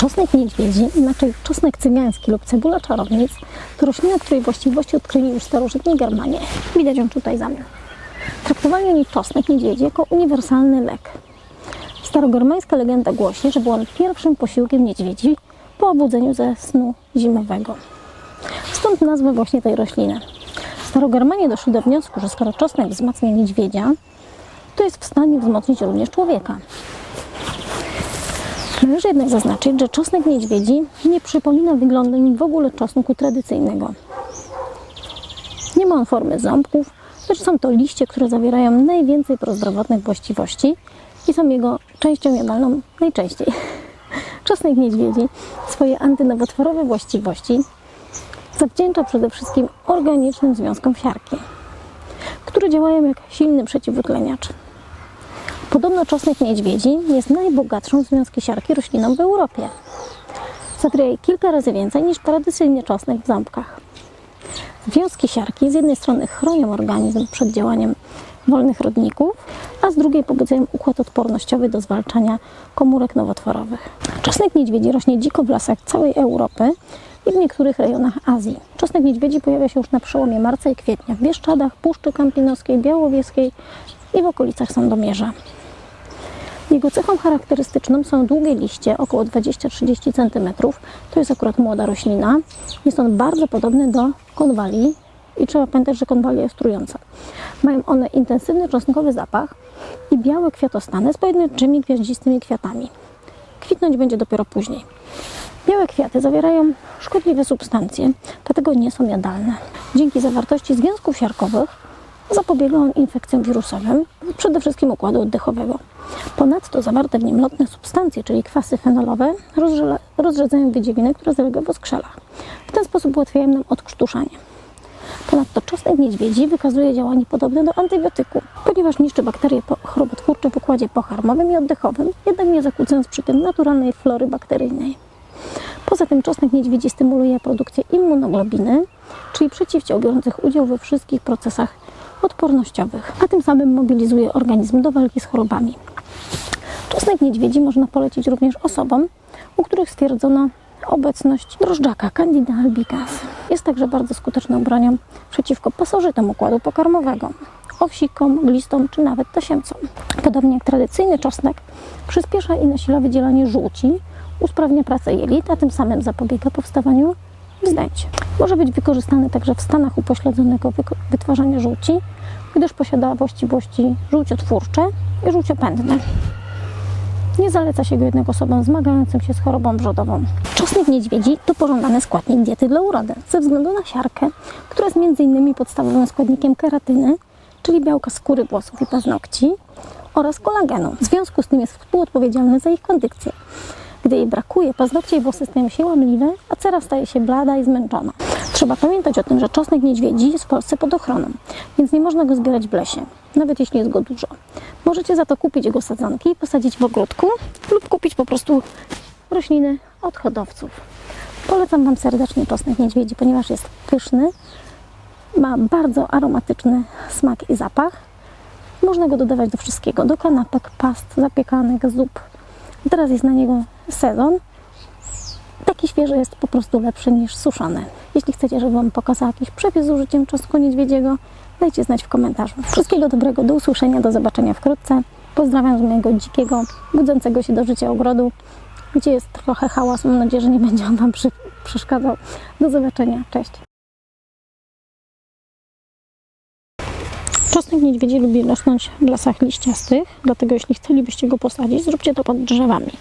Czosnek niedźwiedzi, inaczej czosnek cygański lub cebula czarownic, to roślina, której właściwości odkryli już starożytni Germanie. Widać ją tutaj za mną. Traktowali oni czosnek niedźwiedzi jako uniwersalny lek. Starogermańska legenda głosi, że był on pierwszym posiłkiem niedźwiedzi po obudzeniu ze snu zimowego. Stąd nazwa właśnie tej rośliny. Starogermanie doszli do wniosku, że skoro czosnek wzmacnia niedźwiedzia, to jest w stanie wzmocnić również człowieka. Należy jednak zaznaczyć, że czosnek niedźwiedzi nie przypomina wyglądem w ogóle czosnku tradycyjnego. Nie ma on formy ząbków, lecz są to liście, które zawierają najwięcej prozdrowotnych właściwości i są jego częścią jadalną najczęściej. Czosnek niedźwiedzi swoje antynowotworowe właściwości zawdzięcza przede wszystkim organicznym związkom siarki, które działają jak silny przeciwutleniacz. Podobno czosnek niedźwiedzi jest najbogatszą związki siarki rośliną w Europie. Zawiera kilka razy więcej niż tradycyjnie czosnek w ząbkach. Związki siarki z jednej strony chronią organizm przed działaniem wolnych rodników, a z drugiej pobudzają układ odpornościowy do zwalczania komórek nowotworowych. Czosnek niedźwiedzi rośnie dziko w lasach całej Europy i w niektórych rejonach Azji. Czosnek niedźwiedzi pojawia się już na przełomie marca i kwietnia w Bieszczadach, Puszczy Kampinoskiej, Białowieskiej i w okolicach Sandomierza. Jego cechą charakterystyczną są długie liście, około 20-30 cm. To jest akurat młoda roślina. Jest on bardzo podobny do konwali i trzeba pamiętać, że konwalia jest trująca. Mają one intensywny czosnkowy zapach i białe kwiatostany z pojedynczymi gwiaździstymi kwiatami. Kwitnąć będzie dopiero później. Białe kwiaty zawierają szkodliwe substancje, dlatego nie są jadalne. Dzięki zawartości związków siarkowych zapobiega on infekcjom wirusowym, przede wszystkim układu oddechowego. Ponadto zawarte w nim lotne substancje, czyli kwasy fenolowe, rozrzedzają wydziewiny, które zalega w skrzela. W ten sposób ułatwiają nam odkrztuszanie. Ponadto czosnek niedźwiedzi wykazuje działanie podobne do antybiotyku, ponieważ niszczy bakterie chorobotwórcze w układzie pokarmowym i oddechowym, jednak nie zakłócając przy tym naturalnej flory bakteryjnej. Poza tym czosnek niedźwiedzi stymuluje produkcję immunoglobiny, czyli przeciwciał biorących udział we wszystkich procesach odpornościowych, a tym samym mobilizuje organizm do walki z chorobami. Czosnek niedźwiedzi można polecić również osobom, u których stwierdzono obecność drożdżaka Candida albicans. Jest także bardzo skuteczną bronią przeciwko pasożytom układu pokarmowego, owsikom, glistom czy nawet tasiemcom. Podobnie jak tradycyjny czosnek przyspiesza i nasila wydzielanie żółci, usprawnia pracę jelit, a tym samym zapobiega powstawaniu wzdęć. Może być wykorzystany także w stanach upośledzonego wytwarzania żółci, gdyż posiada właściwości żółciotwórcze i żółciopędne. Nie zaleca się go jednak osobom zmagającym się z chorobą brzodową. Czosnek niedźwiedzi to pożądany składnik diety dla urody, ze względu na siarkę, która jest m.in. podstawowym składnikiem keratyny, czyli białka skóry włosów i paznokci oraz kolagenu. W związku z tym jest współodpowiedzialny za ich kondykcję. Gdy jej brakuje, paznokcie i włosy stają się łamliwe, a cera staje się blada i zmęczona. Trzeba pamiętać o tym, że czosnek niedźwiedzi jest w Polsce pod ochroną, więc nie można go zbierać w lesie, nawet jeśli jest go dużo. Możecie za to kupić jego sadzonki i posadzić w ogródku lub kupić po prostu rośliny od hodowców. Polecam Wam serdecznie czosnek niedźwiedzi, ponieważ jest pyszny, ma bardzo aromatyczny smak i zapach. Można go dodawać do wszystkiego, do kanapek, past, zapiekanek, zup. Teraz jest na niego sezon. Taki świeży jest po prostu lepszy niż suszony. Jeśli chcecie, żebym Wam pokazała jakiś przepis z użyciem czosnku niedźwiedziego, dajcie znać w komentarzu. Wszystkiego dobrego, do usłyszenia, do zobaczenia wkrótce. Pozdrawiam z mojego dzikiego, budzącego się do życia ogrodu, gdzie jest trochę hałasu. Mam nadzieję, że nie będzie on Wam przy, przeszkadzał. Do zobaczenia, cześć. Czosnek niedźwiedzi lubi rosnąć w lasach liściastych, dlatego jeśli chcielibyście go posadzić, zróbcie to pod drzewami.